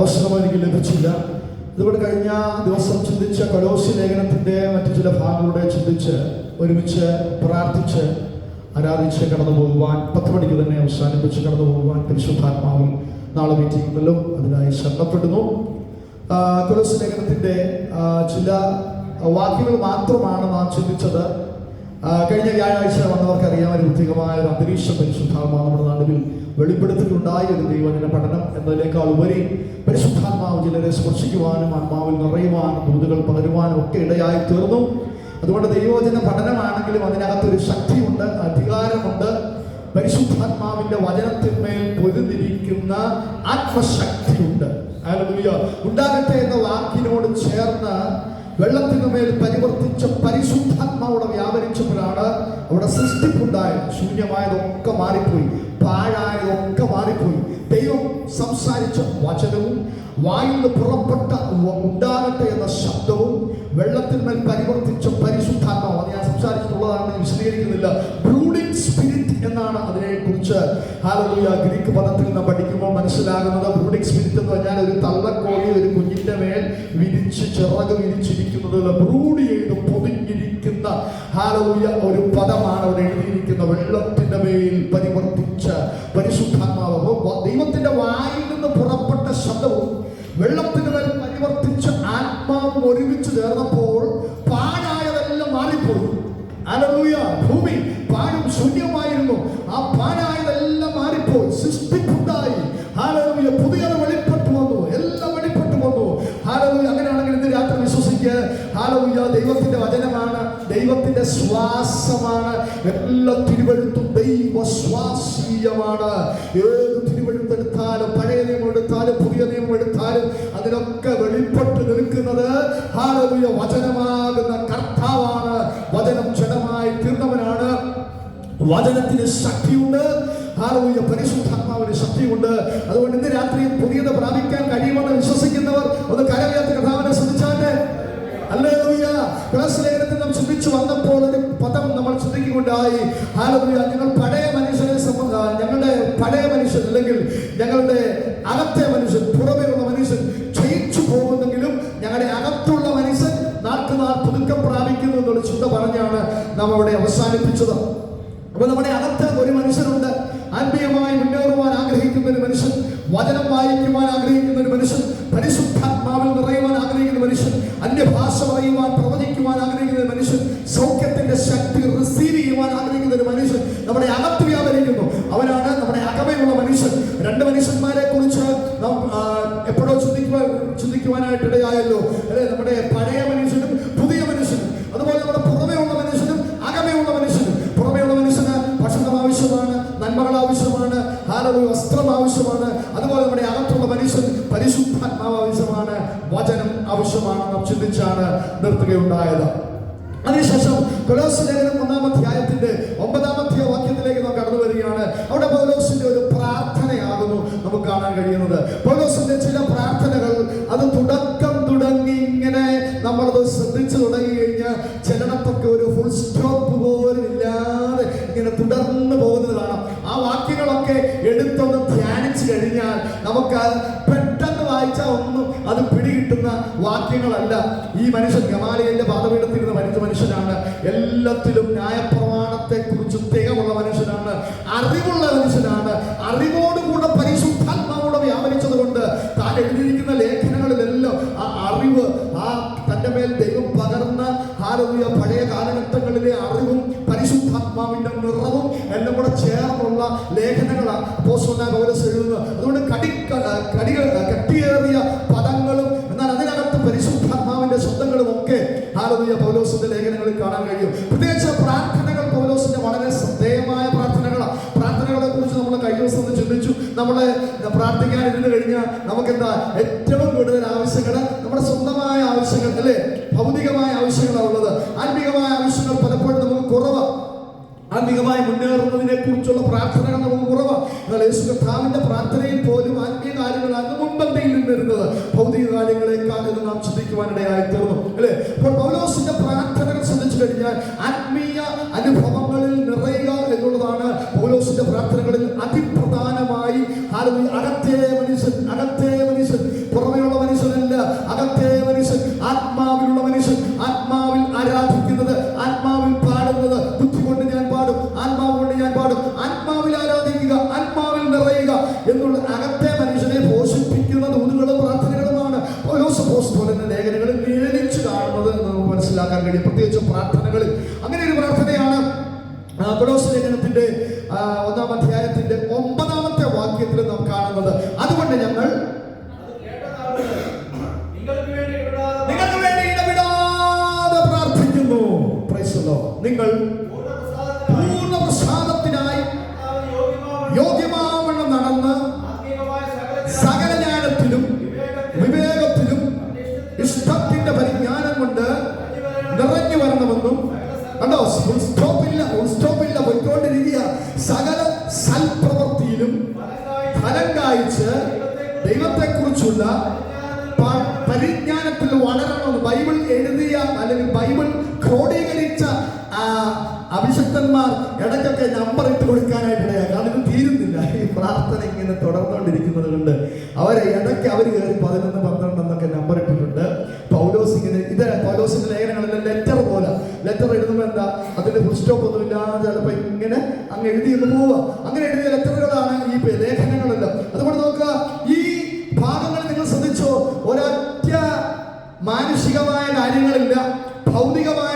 അവസരം എനിക്ക് ലഭിച്ചില്ല. ഇതുപോലെ കഴിഞ്ഞ ദിവസം ചിന്തിച്ച കൊലോസി ലേഖനത്തിന്റെ മറ്റു ചില ഭാഗങ്ങളുടെ ചിന്തിച്ച് ഒരുമിച്ച് പ്രാർത്ഥിച്ച് ആരാധിച്ച് കടന്നു പോകുവാൻ പത്ത് മണിക്ക് തന്നെ അവസാനിപ്പിച്ച് കടന്നു പോകുവാൻ പരിശുദ്ധാത്മാവിൽ നാളെ മീറ്റിംഗ് അതിനായി ശ്രദ്ധപ്പെടുന്നു ആ, കൊലോസി ലേഖനത്തിന്റെ ചില വാക്യങ്ങൾ മാത്രമാണ് നാം ചിന്തിച്ചത്. കഴിഞ്ഞ വ്യാഴാഴ്ച വന്നവർക്ക് അറിയാൻ ഒരു പ്രത്യേകമായ ഒരു അന്തരീക്ഷം പരിശുദ്ധാത്മാവ് നമ്മുടെ നാടുവിൽ വെളിപ്പെടുത്തിയിട്ടുണ്ടായ ഒരു ദൈവജന പഠനം എന്നതിനേക്കാൾ ഉപരി പരിശുദ്ധാത്മാവ് ചിലരെ സ്പർശിക്കുവാനും ആത്മാവിൽ നിറയുവാനും ദൂതുകൾ പകരുവാനും ഒക്കെ ഇടയായി തീർന്നു. അതുകൊണ്ട് ദൈവവചന പഠനമാണെങ്കിലും അതിനകത്തൊരു ശക്തിയുണ്ട് അധികാരമുണ്ട്. പരിശുദ്ധാത്മാവിന്റെ വചനത്തിന്മേൽ പൊരുന്നിരിക്കുന്ന ആത്മശക്തിയുണ്ട്. ഉണ്ടാകട്ടെ എന്ന വാക്കിനോട് ചേർന്ന് വെള്ളത്തിനു മേൽ പരിവർത്തിച്ച പരിശുദ്ധാത്മാവിടെ വ്യാപരിച്ചപ്പോഴാണ് അവിടെ സൃഷ്ടിപ്പുണ്ടായത് ശൂന്യമായതൊക്കെ മാറിപ്പോയി പാഴായതൊക്കെ മാറിപ്പോയി. ദൈവം സംസാരിച്ച വചനവും വായിൽ നിന്ന് പുറപ്പെട്ട ഉണ്ടാകട്ടെ എന്ന ശബ്ദവും വെള്ളത്തിന്മേൽ പരിവർത്തിച്ച പരിശുദ്ധാത്മാവ്. അത് ഞാൻ സംസാരിച്ചിട്ടുള്ളതാണ് വിശദീകരിക്കുന്നില്ല. ബ്രൂഡിംഗ് സ്പിരിറ്റ് എന്നാണ് അതിനെ കുറിച്ച് ഹാലലൂയ ഗ്രീക്ക് പദത്തിൽ നിന്ന് പഠിക്കുമ്പോൾ മനസ്സിലാകുന്നത്. ബ്രൂഡിംഗ് സ്പിരിറ്റ് എന്ന് പറഞ്ഞാൽ ഒരു തള്ളക്കോഴി ഒരു കുഞ്ഞിന്റെ മേൽ വിരിച്ച് ചിറക് വിരിച്ചിരിക്കുന്നത് ബ്രൂഡ് ചെയ്ത് പൊതിഞ്ഞിരിക്കുന്ന ഹാലോയ ഒരു പദമാണ് അവിടെ എഴുതിയിരിക്കുന്ന. വെള്ളത്തിന്റെ മേൽ പരിവർത്തിച്ച പരിശുദ്ധാത്മാവ്. ദൈവത്തിന്റെ വായിൽ നിന്ന് പുറപ്പെട്ട ശബ്ദവും വെള്ളത്തിന്റെ മേൽ പരിവർത്തിച്ച ആത്മാവും ഒരുമിച്ച് ചേർന്നപ്പോൾ പാഴായതെല്ലാം മാറിപ്പോയി. ഹല്ലേലൂയ ഭൂമി പാഴും ശൂന്യമായിരുന്നു ആ പാഴായതെല്ലാം ശ്വാസമാണ് എല്ലാ തിരുവഴുത്തും ദൈവ ശ്വാസീയമാണ് ഏത് തിരുവഴുത്തെടുത്താലും പഴയ നിയമം എടുത്താലും പുതിയ നിയമം എടുത്താലും അതിനൊക്കെ വെളിപ്പെട്ട് നിൽക്കുന്നത് ഹാലലൂയ വചനമാകുന്ന കർത്താവാണ്. വചനം ജഡമായി തീർന്നവനാണ്. വചനത്തിന് ശക്തിയുണ്ട്. ഹാലൂയ പരിശുദ്ധാത്മാവിന് ശക്തിയുണ്ട്. അതുകൊണ്ട് ഇന്ന് രാത്രിയും പുതിയത് പ്രാപിക്കാൻ കഴിയുമെന്ന് വിശ്വസിക്കുന്നവർ ഒന്ന് കരവിയാത്ത കഥാവിനെ ക്ലാസ് ലേഖനത്തിൽ നാം ചിന്തിച്ചു വന്നപ്പോൾ ഒരു പദം നമ്മൾ ചിന്തിക്കുകയുണ്ടായി ഹാലൂയ ഞങ്ങൾ പഴയ മനുഷ്യനെ സംബന്ധ ഞങ്ങളുടെ പഴയ മനുഷ്യൻ അല്ലെങ്കിൽ ഞങ്ങളുടെ അകത്തെ മനുഷ്യൻ പുറമേയുള്ള മനുഷ്യൻ ക്ഷയിച്ചു പോകുന്നെങ്കിലും ഞങ്ങളുടെ അകത്തുള്ള മനുഷ്യൻ നാൾക്ക് നാൾ പുതുക്കം പ്രാപിക്കുന്നു എന്നുള്ള ചിന്ത പറഞ്ഞാണ് നാം അവിടെ അവസാനിപ്പിച്ചത്. അപ്പൊ നമ്മുടെ അകത്ത് ചിന്തിക്കുവാൻ ചിന്തിക്കുവാനായിട്ട് ഇടയായല്ലോ അല്ലെ നമ്മുടെ പഴയ മനുഷ്യനും പുതിയ മനുഷ്യനും അതുപോലെ നമ്മുടെ പുറമേ ഉള്ള മനുഷ്യനും അകമേ ഉള്ള മനുഷ്യനും. പുറമേ ഉള്ള മനുഷ്യന് ഭക്ഷണം ആവശ്യമാണ് നന്മകൾ ആവശ്യമാണ് ഹാലൊരു വസ്ത്രം ആവശ്യമാണ് അതുപോലെ നമ്മുടെ അകത്തുള്ള മനുഷ്യൻ പരിശുദ്ധാത്മാവ് ആവശ്യമാണ് വചനം ആവശ്യമാണ് നാം ചിന്തിച്ചാണ് നിർത്തുകയുണ്ടായത്. അതിനുശേഷം കൊലോസ് ലേഖനം ഒന്നാം അധ്യായത്തിന്റെ ഒമ്പതാമത്തെ വാക്യത്തിലേക്ക് നാം കടന്നു വരികയാണ്. അവിടെ പൗലോസിന്റെ ഒരു പ്രാർത്ഥനയാകുന്നു നമുക്ക് കാണാൻ കഴിയുന്നത്. പൗലോസിന്റെ ചില അത് തുടക്കം തുടങ്ങി ഇങ്ങനെ നമ്മളത് ശ്രദ്ധിച്ചു തുടങ്ങി കഴിഞ്ഞാൽ ചിലടത്തൊക്കെ ഒരു ഫുൾ സ്റ്റോപ്പ് പോലും ഇല്ലാതെ ഇങ്ങനെ തുടർന്ന് പോകുന്നത് കാണാം. ആ വാക്യങ്ങളൊക്കെ എടുത്തൊന്ന് ധ്യാനിച്ചു കഴിഞ്ഞാൽ നമുക്ക് പെട്ടെന്ന് വായിച്ചാൽ ഒന്നും അത് പിടികിട്ടുന്ന വാക്യങ്ങളല്ല. ഈ മനുഷ്യൻ ഗമാലയന്റെ പാതപീഠത്തിരുന്ന മരിച്ച മനുഷ്യനാണ്. എല്ലാത്തിലും മേൽ ദൈവം പകർന്ന ഹാരവിയ പഴയ കാലഘട്ടങ്ങളിലെ അറിവും പരിശുദ്ധാത്മാവിന്റെ നിറവും എല്ലാം കൂടെ ചേർന്നുള്ള ലേഖനങ്ങളാണ് പൗലോസ് എഴുതുന്നത്. അതുകൊണ്ട് കടി കടികൾ കട്ടിയേറിയ പദങ്ങളും എന്നാൽ അതിനകത്ത് പരിശുദ്ധാത്മാവിന്റെ ശബ്ദങ്ങളും ഒക്കെ ഹാലവിയ പൗലോസിന്റെ ലേഖനങ്ങളിൽ കാണാൻ കഴിയും. പ്രത്യേകിച്ച് പ്രാർത്ഥനകൾ പൗലോസിന്റെ വളരെ ശ്രദ്ധേയമായ പ്രാർത്ഥനകളാണ് പ്രാർത്ഥനകളെ കുറിച്ച് നമ്മൾ കഴിഞ്ഞ ദിവസം ചിന്തിച്ചു. നമ്മൾ പ്രാർത്ഥിക്കാൻ ഇരുന്ന് കഴിഞ്ഞാൽ നമുക്ക് എന്താ ഏറ്റവും കൂടുതൽ ആവശ്യങ്ങൾ നമ്മുടെ സ്വന്തമായ ആവശ്യങ്ങൾ അല്ലേ ഭൗതികമായ ആവശ്യങ്ങളാണ് ഉള്ളത് ആത്മീകമായ ആവശ്യങ്ങൾ പലപ്പോഴും നമുക്ക് കുറവാണ് ആത്മീകമായി മുന്നേറുന്നതിനെ കുറിച്ചുള്ള പ്രാർത്ഥനകൾ നമുക്ക് കുറവാണ് എന്നാൽ യേശു കർത്താവിന്റെ പ്രാർത്ഥനയിൽ പോലും ആത്മീയ കാര്യങ്ങളാണ് മുൻപന്തിയിൽ നിന്നിരുന്നത് ഭൗതിക കാര്യങ്ങളെക്കാൾ എന്ന് നാം ശ്രദ്ധിക്കുവാനിടയായി തീർന്നു. അല്ലേ? അപ്പോൾ പൗലോസിന്റെ വളരണം. ബൈബിൾ എഴുതിയ അല്ലെങ്കിൽ ബൈബിൾ ക്രോഡീകരിച്ച അഭിഷക്തന്മാർ ഇടയ്ക്കൊക്കെ നമ്പർ ഇട്ട് കൊടുക്കാനായിട്ടിടയാ കാരണം ഇത് തീരുന്നില്ല. ഈ പ്രാർത്ഥന ഇങ്ങനെ തുടർന്നുകൊണ്ടിരിക്കുന്നത് കൊണ്ട് അവരെ ഇടയ്ക്ക് അവർ കയറി പതിനൊന്ന് പന്ത്രണ്ട് എന്നൊക്കെ നമ്പർ ഇട്ടിട്ടുണ്ട്. പൗലോസ് ഇങ്ങനെ ഇത് പൗലോസിന്റെ ലേഖനങ്ങളിൽ ലെറ്റർ പോലെ. ലെറ്റർ എഴുതുമ്പോൾ എന്താ? അതിന്റെ ഫുൾ സ്റ്റോപ്പ് ഒന്നുമില്ലാതെ ചിലപ്പോൾ ഇങ്ങനെ അങ്ങ് എഴുതി പോവുക. അങ്ങനെ എഴുതിയ ലെറ്റർ മാനുഷികമായ കാര്യങ്ങളില്ല ഭൗതികമായ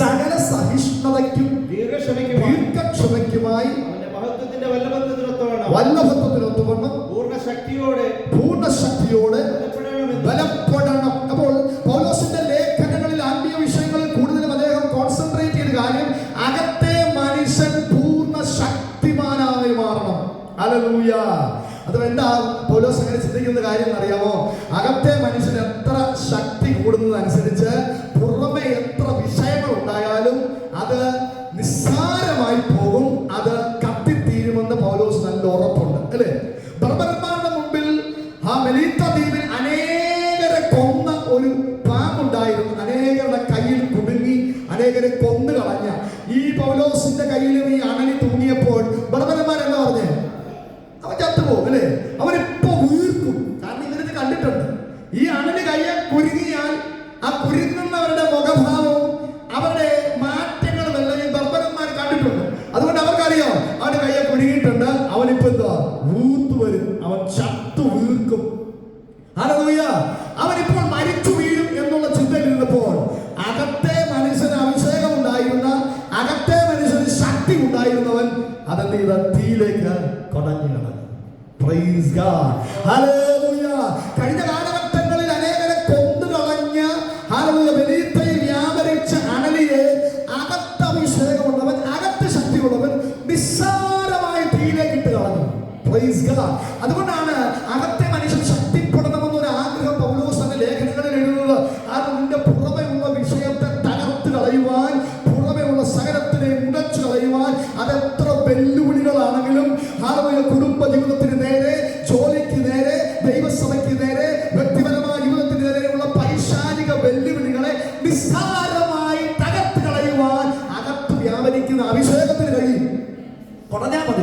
സകല സഹിഷ്ണുതയ്ക്കും ദീർഘക്ഷമയ്ക്കുമായി മഹത്വത്തിന്റെ വല്ലഭത്വത്തിനൊത്തവണ്ണം. വല്ലഭത്വത്തിനൊത്തവണ്ണം പൂർണ ശക്തിയോടെ പൂർണ ശക്തിയോടെ ബലപ്പെടണം. അപ്പോൾ പൗലോസിന്റെ ലേഖനങ്ങളിൽ ആത്മീയ വിഷയങ്ങളിൽ കൂടുതലും അദ്ദേഹം കോൺസെൻട്രേറ്റ് ചെയ്ത കാര്യം അകത്തെ മനുഷ്യൻ പൂർണ ശക്തിമാനായി മാറണം അലലൂയ അതുകൊണ്ട് പൗലോസ് അങ്ങനെ ചിന്തിക്കുന്ന കാര്യം അറിയാമോ? അകത്തെ മനുഷ്യൻ എത്ര ശക്തി കൂടുന്നതനുസരിച്ച്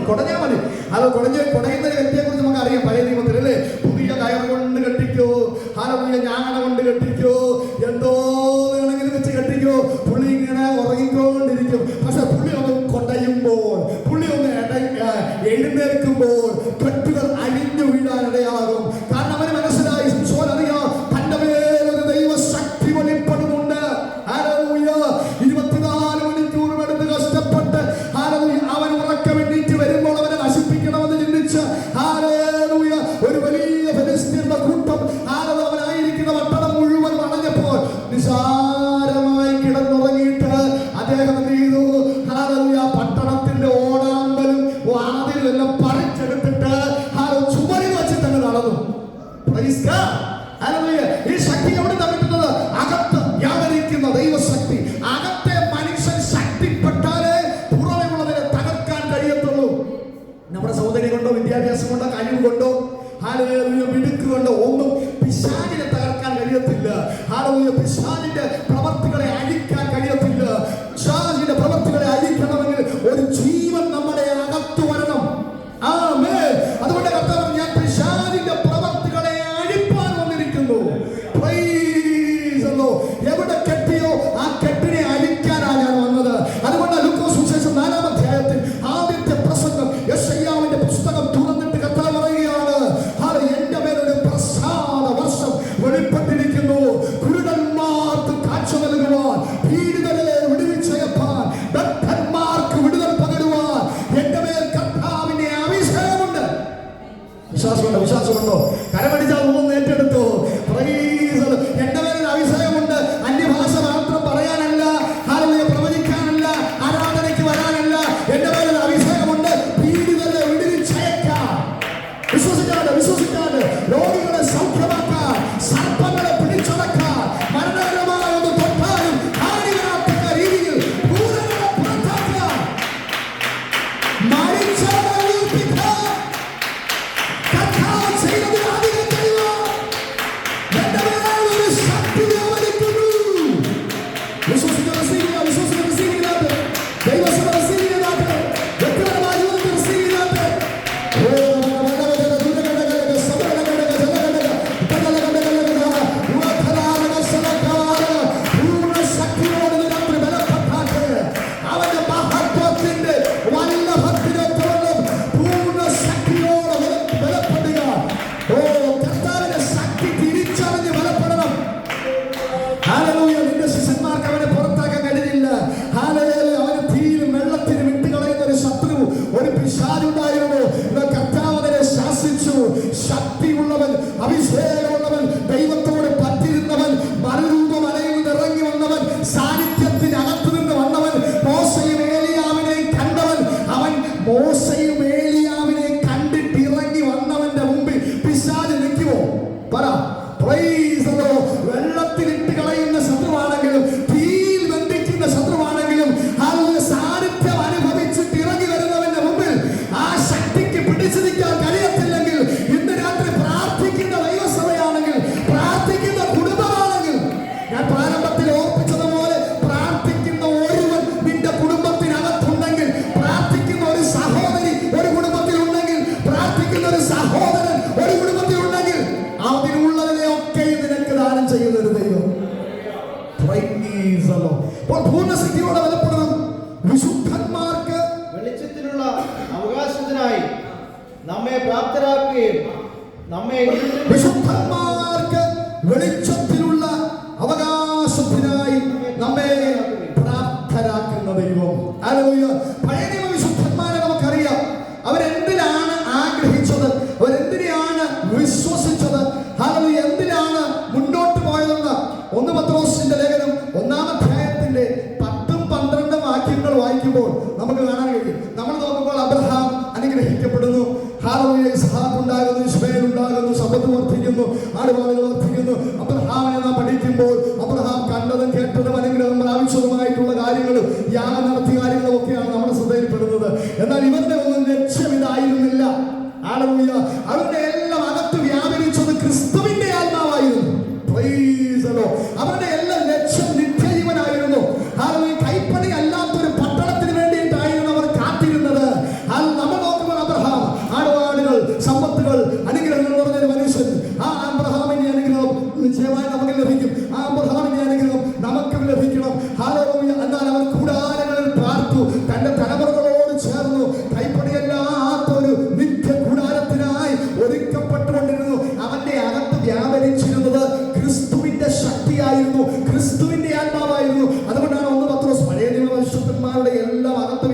കുടഞ്ഞാൽ മതി അത് കുടഞ്ഞ് കുടയുന്ന വ്യക്തിയെ കുറിച്ച് നമുക്ക് അറിയാം പഴയ നിയമത്തിൽ അല്ലേ വിദ്യാഭ്യാസം കൊണ്ടോ കഴിവ് കൊണ്ടോ ഹാലലൂയ മിടുക്ക് കൊണ്ടോ ഒന്നും പിശാചിനെ തകർക്കാൻ കഴിയത്തില്ല. ഹാലലൂയ പിശാ വിശുദ്ധന്മാർക്ക് വെളിച്ചത്തിലുള്ള അവകാശത്തിനായി നമ്മെ പ്രാപ്തരാക്കുന്ന ദൈവം. ആലോചിക്കുക പഴയ നിയമ വിശുദ്ധന്മാരെ നമുക്കറിയാം. അവരെന്തിനാണ് ആഗ്രഹിച്ചത്? അവരെന്തിനാണ് വിശ്വസിച്ചത്? ആലോചിക എന്തിനാണ് മുന്നോട്ട് പോയതെന്ന്? ഒന്ന് പത്രോസിന്റെ ലേഖനം ഒന്നാം അധ്യായത്തിന്റെ പത്തും പന്ത്രണ്ടും വാക്യങ്ങൾ വായിക്കുമ്പോൾ നമുക്ക് കാണാൻ കഴിയും. നമ്മൾ നോക്കുമ്പോൾ അബ്രഹാം അനുഗ്രഹിക്കപ്പെടുന്നു. ഹാലോയ സഹാബ് ഉണ്ടാകുന്നു. ഉണ്ടാകുന്നു സമ്പത്ത് വർദ്ധിക്കുന്നു ആടുവാളുകൾ വർദ്ധിക്കുന്നു. അബ്രഹാം പഠിക്കുമ്പോൾ അബ്രഹാം കണ്ടതും കേട്ടതും അല്ലെങ്കിൽ നമ്മൾ ആവശ്യമായിട്ടുള്ള കാര്യങ്ങളും യാഗം നടത്തിയ കാര്യങ്ങളും ഒക്കെയാണ് നമ്മുടെ ശ്രദ്ധയിൽപ്പെടുന്നത്. എന്നാൽ ഇവരുടെ ഒന്നും ലക്ഷ്യം ഇതായിരുന്നില്ല. ആളുകൾ അവരുടെ എല്ലാം അപ്പന്മാരുടെ എല്ലാം അകത്ത്